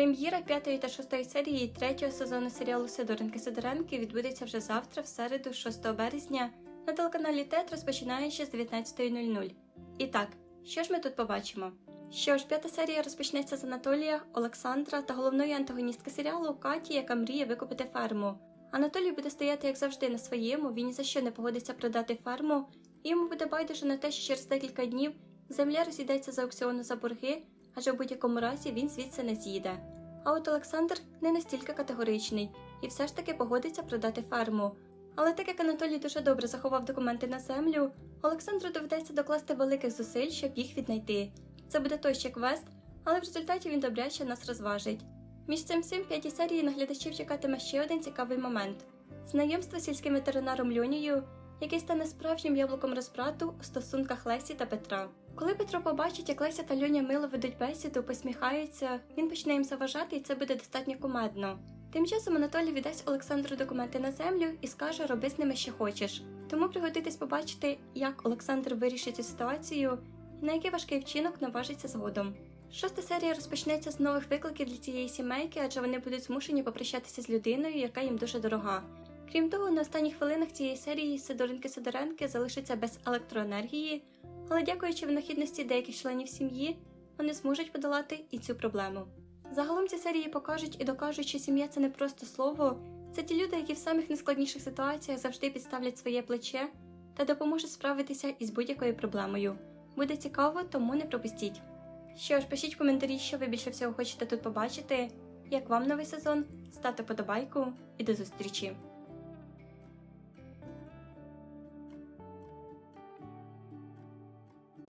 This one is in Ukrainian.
Прем'єра п'ятої та шостої серії третього сезону серіалу Сидоренки Сидоренки відбудеться вже завтра, в середу, 6 березня, на телеканалі ТЕТ, розпочинаючи з 19.00. І так, що ж ми тут побачимо? Що ж, п'ята серія розпочнеться з Анатолія, Олександра та головної антагоністки серіалу Каті, яка мріє викупити ферму. Анатолій буде стояти, як завжди, на своєму, він ні за що не погодиться продати ферму, і йому буде байдуже на те, що через декілька днів земля розійдеться з аукціону за борги, адже в будь-якому разі він звідси не з'їде. А от Олександр не настільки категоричний і все ж таки погодиться продати ферму. Але так як Анатолій дуже добре заховав документи на землю, Олександру доведеться докласти великих зусиль, щоб їх віднайти. Це буде той ще квест, але в результаті він добряче нас розважить. Між цим всім п'ятій серії наглядачів чекатиме ще один цікавий момент: знайомство з сільським ветеринаром Льонією, який стане справжнім яблуком розбрату у стосунках Лесі та Петра. Коли Петро побачить, як Леся та Льоня мило ведуть бесіду, посміхаються, він почне їм заважати, і це буде достатньо кумедно. Тим часом Анатолій віддасть Олександру документи на землю і скаже, роби з ними що хочеш. Тому пригодитесь побачити, як Олександр вирішить цю ситуацію і на який важкий вчинок наважиться згодом. Шоста серія розпочнеться з нових викликів для цієї сімейки, адже вони будуть змушені попрощатися з людиною, яка їм дуже дорога. Крім того, на останніх хвилинах цієї серії Сидоренки Сидоренки залишаться без електроенергії, але дякуючи винахідності деяких членів сім'ї, вони зможуть подолати і цю проблему. Загалом ці серії покажуть і докажуть, що сім'я це не просто слово, це ті люди, які в самих найскладніших ситуаціях завжди підставлять своє плече та допоможуть справитися із будь-якою проблемою. Буде цікаво, тому не пропустіть. Що ж, пишіть коментарі, що ви більше всього хочете тут побачити, як вам новий сезон, ставте подобайку і до зустрічі!